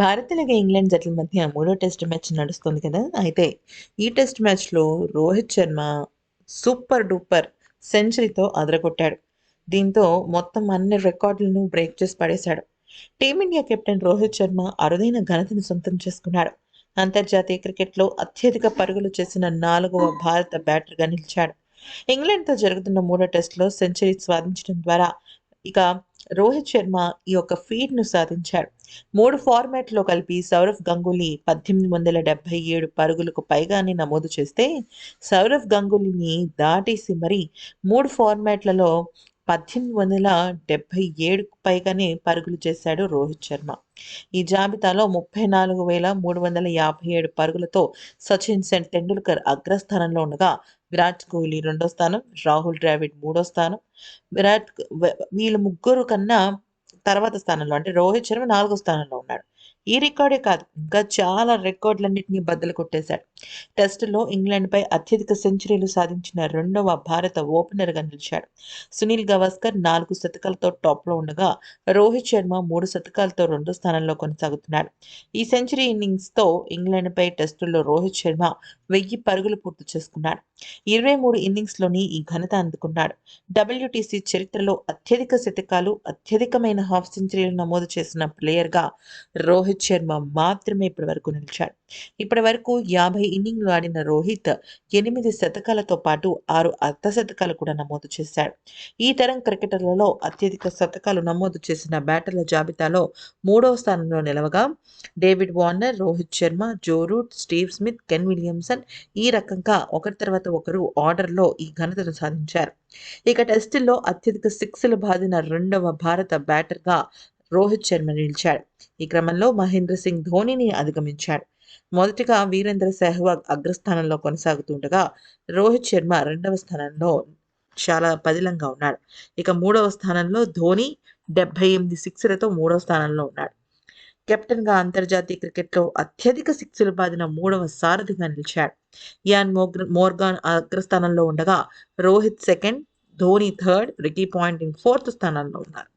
Bharat England జట్ల మధ్య మూడో టెస్ట్ మ్యాచ్ నడుస్తుంది కదా. అయితే ఈ టెస్ట్ మ్యాచ్లో రోహిత్ శర్మ సూపర్ డూపర్ సెంచరీతో అదరగొట్టాడు. దీంతో మొత్తం అన్ని రికార్డులను బ్రేక్ చేసి పడేశాడు. టీమిండియా కెప్టెన్ రోహిత్ శర్మ అరుదైన ఘనతను సొంతం చేసుకున్నాడు. అంతర్జాతీయ క్రికెట్లో అత్యధిక పరుగులు చేసిన నాలుగవ భారత బ్యాటర్గా నిలిచాడు. ఇంగ్లాండ్తో జరుగుతున్న మూడో టెస్ట్లో సెంచరీ సాధించడం ద్వారా ఇక రోహిత్ శర్మ ఈ యొక్క ఫీడ్ను సాధించాడు మూడు ఫార్మాట్లో కలిపి సౌరవ్ గంగూలీ పద్దెనిమిది వందల డెబ్బై ఏడు పరుగులకు పైగానే నమోదు చేస్తే సౌరవ్ గంగూలీని దాటేసి మరి మూడు ఫార్మాట్లలో పద్దెనిమిది వందల డెబ్బై ఏడుకు పైగానే పరుగులు చేశాడు రోహిత్ శర్మ. ఈ జాబితాలో ముప్పై నాలుగు వేల మూడు వందల యాభై ఏడు పరుగులతో సచిన్ సెన్ టెండూల్కర్ అగ్రస్థానంలో ఉండగా విరాట్ కోహ్లీ రెండో స్థానం రాహుల్ ద్రావిడ్ మూడో స్థానం. విరాట్ వీళ్ళు ముగ్గురు కన్నా తర్వాత స్థానంలో అంటే రోహిత్ శర్మ నాలుగో స్థానంలో ఉన్నాడు. ఈ రికార్డే కాదు ఇంకా చాలా రికార్డులన్నింటినీ బద్దలు కొట్టేశాడు. టెస్టులో ఇంగ్లాండ్పై అత్యధిక సెంచరీలు సాధించిన రెండవ భారత ఓపెనర్గా నిలిచాడు. సునీల్ గవాస్కర్ నాలుగు శతకాలతో టాప్లో ఉండగా రోహిత్ శర్మ మూడు శతకాలతో రెండో స్థానంలో కొనసాగుతున్నాడు. ఈ సెంచరీ ఇన్నింగ్స్తో ఇంగ్లాండ్పై టెస్టుల్లో రోహిత్ శర్మ వెయ్యి పరుగులు పూర్తి చేసుకున్నాడు. ఇరవై మూడు ఇన్నింగ్స్లోని ఈ ఘనత అందుకున్నాడు. డబ్ల్యూటీసీ చరిత్రలో అత్యధిక శతకాలు అత్యధికమైన హాఫ్ సెంచరీలు నమోదు చేసిన ప్లేయర్గా రోహిత్ శర్మ మాత్రమే ఇప్పటి వరకు నిలిచాడు. ఇప్పటి వరకు యాభై ఇన్నింగ్లు ఆడిన రోహిత్ ఎనిమిది శతకాలతో పాటు ఆరు అర్ధ శతకాలు కూడా నమోదు చేశాడు. ఈ తరం క్రికెటర్లలో అత్యధిక శతకాలు నమోదు చేసిన బ్యాటర్ల జాబితాలో మూడవ స్థానంలో నిలవగా David Warner Rohit Sharma Joe Root Steve Smith Kane Williamson ఈ రకంగా ఒకరి తర్వాత ఒకరు ఆర్డర్లో ఈ ఘనతను సాధించారు. ఇక టెస్టుల్లో అత్యధిక సిక్స్లు బాదిన రెండవ భారత బ్యాటర్గా రోహిత్ శర్మ నిలిచాడు. ఈ క్రమంలో మహేంద్ర సింగ్ ధోనిని అధిగమించాడు. మొదటిగా వీరేంద్ర సెహ్వాగ్ అగ్రస్థానంలో కొనసాగుతుండగా రోహిత్ శర్మ రెండవ స్థానంలో చాలా పదిలంగా ఉన్నాడు. ఇక మూడవ స్థానంలో ధోని డెబ్బై ఎనిమిది సిక్స్లతో మూడవ స్థానంలో ఉన్నాడు. కెప్టెన్గా అంతర్జాతీయ క్రికెట్లో అత్యధిక సిక్స్లు బాదిన మూడవ సారథిగా నిలిచాడు. యాన్ మోగ్ర మోర్గాన్ అగ్రస్థానంలో ఉండగా Rohit second Dhoni third Ricky Ponting fourth స్థానంలో ఉన్నారు.